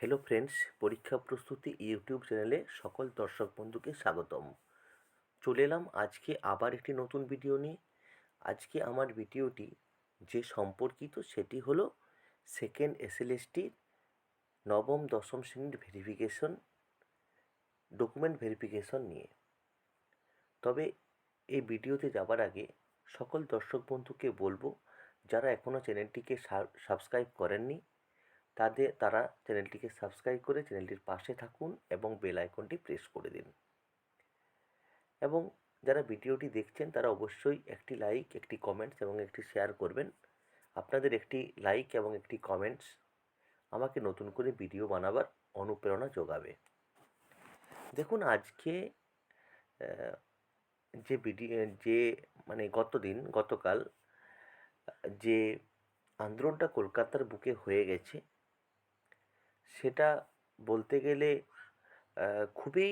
Hello friends পরীক্ষা প্রস্তুতি YouTube চ্যানেলে সকল দর্শক বন্ধুকে স্বাগতম। চলে এলাম আজকে আবার একটি নতুন ভিডিও নিয়ে। আজকে আমার ভিডিওটি যে সম্পর্কিত সেটি হলো সেকেন্ড এসএলএসটির নবম দশম শ্রেণির ভেরিফিকেশন ডকুমেন্ট ভেরিফিকেশন নিয়ে। তবে এই ভিডিওতে যাবার আগে সকল দর্শক বন্ধুকে বলব, যারা এখনও চ্যানেলটিকে সাবস্ক্রাইব করেননি তাদের তারা চ্যানেলটিকে সাবস্ক্রাইব করে চ্যানেলটির পাশে থাকুন এবং বেল আইকনটি প্রেস করে দিন। এবং যারা ভিডিওটি দেখছেন, তারা অবশ্যই একটি লাইক, একটি কমেন্টস এবং একটি শেয়ার করবেন। আপনাদের একটি লাইক এবং একটি কমেন্টস আমাকে নতুন করে ভিডিও বানাবার অনুপ্রেরণা যোগাবে। দেখুন, আজকে যে ভিডিও যে মানে গতদিন, গতকাল, যে আন্দোলনটা কলকাতার বুকে হয়ে গেছে সেটা বলতে গেলে খুবই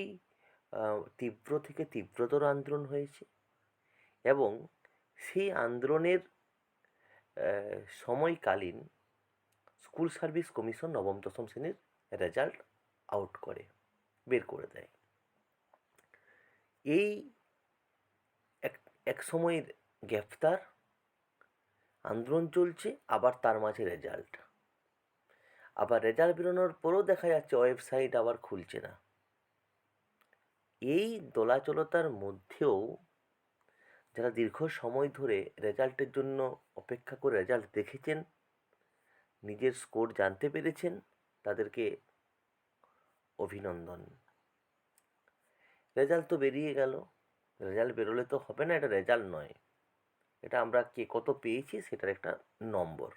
তীব্র থেকে তীব্রতর আন্দোলন হয়েছে এবং সেই আন্দোলনের সময়কালীন স্কুল সার্ভিস কমিশন নবম, দশম শ্রেণির রেজাল্ট আউট করে, বের করে দেয়। এই এক এক সময়ের গ্রেফতার, আন্দোলন চলছে, আবার তার মাঝে রেজাল্ট। আবার রেজাল্ট বেরোনোর পরেও দেখা যাচ্ছে ওয়েবসাইট আবার খুলছে না। এই দোলাচলতার মধ্যেও যারা দীর্ঘ সময় ধরে রেজাল্টের জন্য অপেক্ষা করে রেজাল্ট দেখেছেন, নিজের স্কোর জানতে পেরেছেন, তাদেরকে অভিনন্দন। রেজাল্ট তো বেরিয়ে গেল। রেজাল্ট বেরোলে তো হবে না, এটা রেজাল্ট নয়। এটা আমরা কে কত পেয়েছি সেটার একটা নম্বর।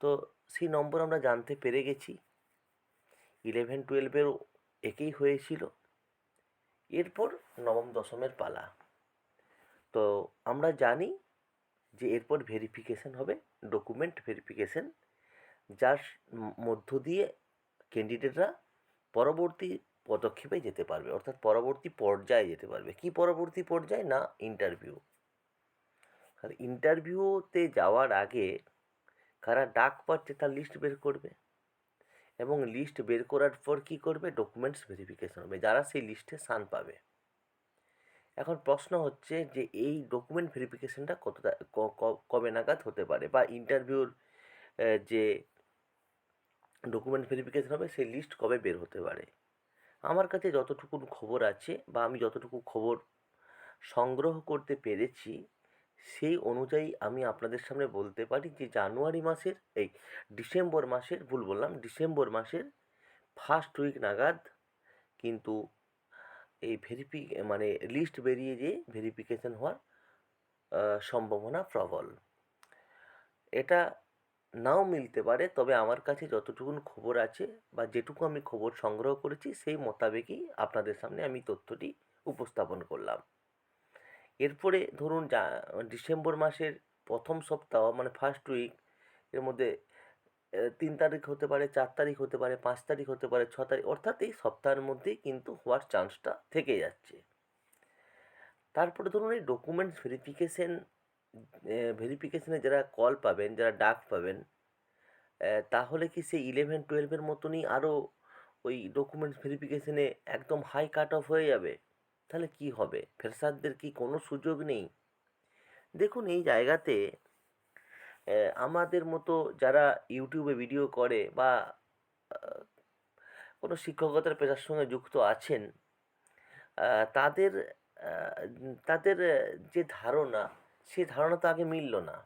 তো সেই নম্বর আমরা জানতে পেরে গেছি। ইলেভেন টুয়েলভেরও একেই হয়েছিল। এরপর নবম, দশমের পালা। তো আমরা জানি যে এরপর ভেরিফিকেশন হবে ডকুমেন্ট ভেরিফিকেশন যার মধ্য দিয়ে ক্যান্ডিডেটরা পরবর্তী পদক্ষেপে যেতে পারবে, অর্থাৎ পরবর্তী পর্যায়ে যেতে পারবে। কি পরবর্তী পর্যায়ে? না ইন্টারভিউ আর ইন্টারভিউতে যাওয়ার আগে কারা ডাক পাচ্ছে, তার লিস্ট বের করবে। এবং লিস্ট বের করার পর কী করবে? ডকুমেন্টস ভেরিফিকেশন হবে, যারা সেই লিস্টে স্থান পাবে। এখন প্রশ্ন হচ্ছে যে, এই ডকুমেন্ট ভেরিফিকেশনটা কতটা কবে নাগাদ হতে পারে? বা ইন্টারভিউর যে ডকুমেন্ট ভেরিফিকেশন হবে, সেই লিস্ট কবে বের হতে পারে? আমার কাছে যতটুকু খবর আছে, বা আমি যতটুকু খবর সংগ্রহ করতে পেরেছি সেই অনুযায়ী আমি আপনাদের সামনে বলতে পারি যে জানুয়ারি মাসের, এই ডিসেম্বর মাসের, ভুল বললাম, ডিসেম্বর মাসের ফার্স্ট উইক নাগাদ কিন্তু এই ভেরিফি মানে লিস্ট বেরিয়ে যে ভেরিফিকেশন হওয়ার সম্ভাবনা প্রবল। এটা নাও মিলতে পারে, তবে আমার কাছে যতটুকুন খবর আছে বা যেটুকু আমি খবর সংগ্রহ করেছি, সেই মোতাবেকই আপনাদের সামনে আমি তথ্যটি উপস্থাপন করলাম। এরপরে ধরুন যা, ডিসেম্বর মাসের প্রথম সপ্তাহ মানে ফার্স্ট উইক এর মধ্যে তিন তারিখ হতে পারে, চার তারিখ হতে পারে, পাঁচ তারিখ হতে পারে, ছ তারিখ, অর্থাৎ এই সপ্তাহের মধ্যেই কিন্তু হওয়ার চান্সটা থেকে যাচ্ছে। তারপরে ধরুন এই ডকুমেন্টস ভেরিফিকেশন ভেরিফিকেশানে যারা কল পাবেন, যারা ডাক পাবেন তাহলে কি সেই ইলেভেন টুয়েলভের মতনই আরও ওই ডকুমেন্টস ভেরিফিকেশানে একদম হাই কাট অফ হয়ে যাবে? তাহলে কি হবে? ফ্রেশারদের কি কোনো সুযোগ নেই? দেখুন, এই জায়গাতে আমাদের মতো যারা ইউটিউবে ভিডিও করে বা কোনো শিক্ষকতার পেশার সঙ্গে যুক্ত আছেন তাদের তাদের যে ধারণা, সে ধারণা তো আগে মিলল না।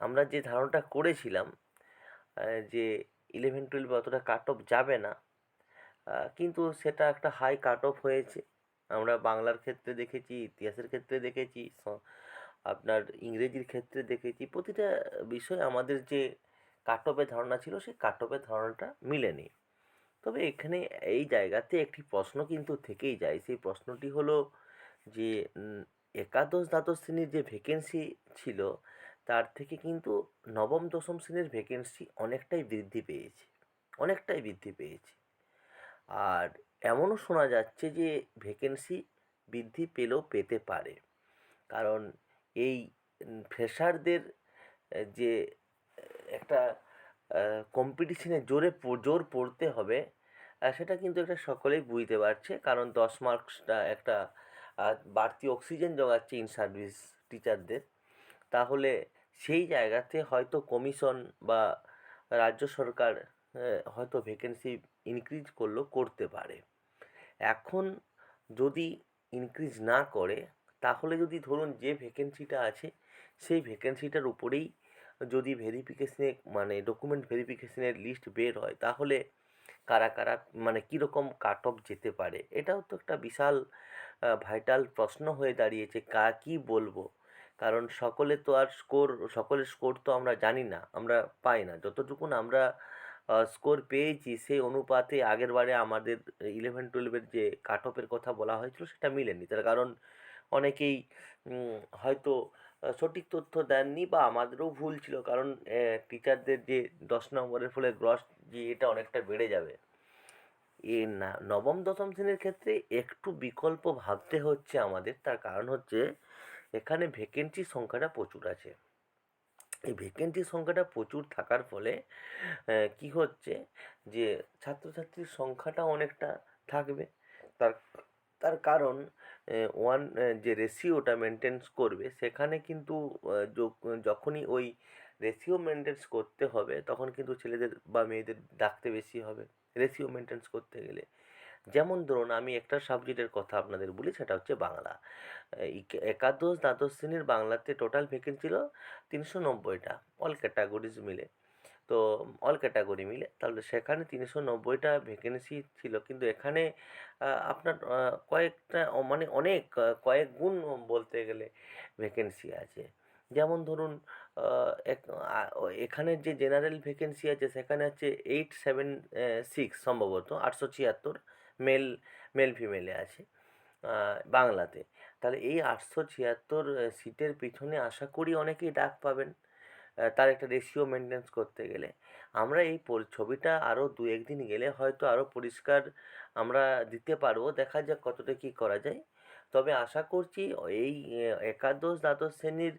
আমরা যে ধারণাটা করেছিলাম যে ইলেভেন টুয়েলভে অতটা কাট অফ যাবে না কিন্তু সেটা একটা হাই কাট অফ হয়েছে। আমরা বাংলার ক্ষেত্রে দেখেছি, ইতিহাসের ক্ষেত্রে দেখেছি আপনার ইংরেজির ক্ষেত্রে দেখেছি, প্রতিটা বিষয়ে আমাদের যে কাট ধারণা ছিল সেই কাট ধারণাটা মিলেনি। তবে এখানে এই জায়গাতে একটি প্রশ্ন কিন্তু থেকেই যায়, সেই প্রশ্নটি হলো যে একাদশ দ্বাদশ শ্রেণির যে ভ্যাকেন্সি ছিল, তার থেকে কিন্তু নবম দশম শ্রেণির ভ্যাকেন্সি অনেকটাই বৃদ্ধি পেয়েছে, অনেকটাই বৃদ্ধি পেয়েছে। আর এমনও শোনা যাচ্ছে যে ভ্যাকেন্সি বৃদ্ধি পেলেও পেতে পারে। কারণ এই ফ্রেশারদের যে একটা কম্পিটিশনে জোরে জোর পড়তে হবে সেটা কিন্তু একটা সকলেই বুঝতে পারছে। কারণ দশ মার্কসটা একটা বাড়তি অক্সিজেন জোগাচ্ছে ইন সার্ভিস টিচারদের তাহলে সেই জায়গাতে হয়তো কমিশন বা রাজ্য সরকার হয়তো ভ্যাকেন্সি ইনক্রিজ করলেও করতে পারে। এখন যদি ইনক্রিজ না করে, তাহলে যদি ধরুন যে ভ্যাকেন্সিটা আছে, সেই ভ্যাকেন্সিটার উপরেই যদি ভেরিফিকেশনে মানে ডকুমেন্ট ভেরিফিকেশনের লিস্ট বের হয়, তাহলে কারা কারা মানে কীরকম কাট অফ যেতে পারে? এটাও তো একটা বিশাল ভাইটাল প্রশ্ন হয়ে দাঁড়িয়েছে, কা, কী বলব? কারণ সকলে তো আর স্কোর সকলের স্কোর তো আমরা জানি না, আমরা পাই না। যতটুকুন আমরা স্কোর পেয়েছি, সেই অনুপাতে আগের বারে আমাদের ইলেভেন টুয়েলভের যে কাট অফের কথা বলা হয়েছিল সেটা মিলেনি। তার কারণ অনেকেই হয়তো সঠিক তথ্য দেননি বা আমাদেরও ভুল ছিল। কারণ টিচারদের যে দশ নম্বরের ফলে গ্রস যে এটা অনেকটা বেড়ে যাবে। এ, না, নবম, দশম শ্রেণির ক্ষেত্রে একটু বিকল্প ভাবতে হচ্ছে আমাদের। তার কারণ হচ্ছে, এখানে ভ্যাকেন্সির সংখ্যাটা প্রচুর আছে। এই ভ্যাকেন্সির সংখ্যাটা প্রচুর থাকার ফলে কি হচ্ছে যে ছাত্রছাত্রীর সংখ্যাটা অনেকটা থাকবে। তার তার কারণ ওয়ান যে রেশিওটা মেনটেন্স করবে, সেখানে কিন্তু যখনই ওই রেশিও মেনটেন্স করতে হবে, তখন কিন্তু ছেলেদের বা মেয়েদের ডাকতে বেশি হবে। রেশিও মেনটেন্স করতে গেলে। যেমন ধরুন আমি একটা সাবজেক্টের কথা আপনাদের বলি, সেটা হচ্ছে বাংলা। একাদশ দ্বাদশ শ্রেণির বাংলাতে টোটাল ভ্যাকেন্সি ছিল তিনশো নব্বইটা অল ক্যাটাগরিজ মিলে। তো অল ক্যাটাগরি মিলে, তাহলে সেখানে তিনশো নব্বইটা ভ্যাকেন্সি ছিল। কিন্তু এখানে আপনার কয়েকটা মানে অনেক কয়েক গুণ বলতে গেলে ভ্যাকেন্সি আছে। যেমন ধরুন এখানে যে জেনারেল ভ্যাকেন্সি আছে, সেখানে হচ্ছে এইট সেভেন সিক্স সম্ভবত, আটশো ছিয়াত্তর। মেল মেল ফিমেলে আছে বাংলাতে। তাহলে এই আটশো ছিয়াত্তর সিটের পিছনে আশা করি অনেকেই ডাক পাবেন তার একটা রেশিও মেনটেন্স করতে গেলে। আমরা এই ছবিটা আরও দু একদিন গেলে হয়তো আরও পরিষ্কার আমরা দিতে পারব, দেখা যাক কতটা কী করা যায়। তবে আশা করছি এই একাদশ দ্বাদশ শ্রেণির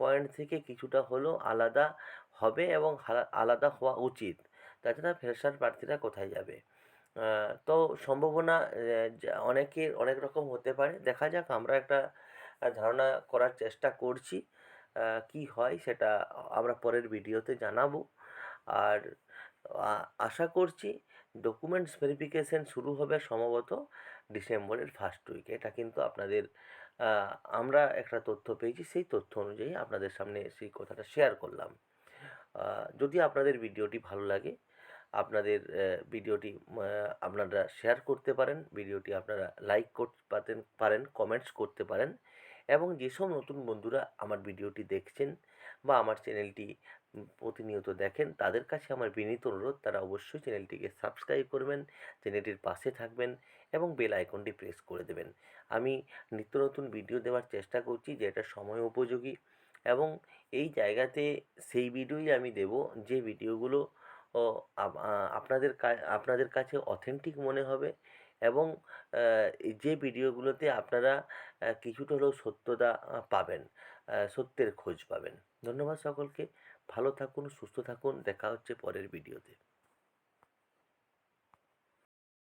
পয়েন্ট থেকে কিছুটা হলেও আলাদা হবে এবং আলাদা হওয়া উচিত। তাছাড়া ফ্রেশার প্রার্থীরা কোথায় যাবে? তো সম্ভাবনা অনেকের অনেক রকম হতে পারে। দেখা যাক, আমরা একটা ধারণা করার চেষ্টা করছি কি হয় সেটা আমরা পরের ভিডিওতে জানাব। আর আশা করছি ডকুমেন্টস ভেরিফিকেশন শুরু হবে সম্ভবত ডিসেম্বরের ফার্স্ট উইকে এটা কিন্তু আপনাদের আমরা একটা তথ্য পেয়েছি, সেই তথ্য অনুযায়ী আপনাদের সামনে সেই কথাটা শেয়ার করলাম। যদি আপনাদের ভিডিওটি ভালো লাগে আপনাদের ভিডিওটি আপনারা শেয়ার করতে পারেন, ভিডিওটি আপনারা লাইক করতে পারেন কমেন্টস করতে পারেন এবং যেসব নতুন বন্ধুরা আমার ভিডিওটি দেখছেন বা আমার চ্যানেলটি প্রতিনিয়ত দেখেন, তাদের কাছে আমার বিনীত অনুরোধ, তারা অবশ্যই চ্যানেলটিকে সাবস্ক্রাইব করবেন চ্যানেলটির পাশে থাকবেন এবং বেল আইকনটি প্রেস করে দেবেন। আমি নিত্য নতুন ভিডিও দেওয়ার চেষ্টা করছি, যেটা সময় উপযোগী এবং এই জায়গাতে সেই ভিডিওই আমি দেব, যে ভিডিওগুলো ও আপনাদের আপনাদের কাছে অথেন্টিক মনে হবে এবং যে ভিডিওগুলোতে আপনারা কিছুটা হলেও সত্যতা পাবেন সত্যের খোঁজ পাবেন। ধন্যবাদ সকলকে। ভালো থাকুন, সুস্থ থাকুন। দেখা হচ্ছে পরের ভিডিওতে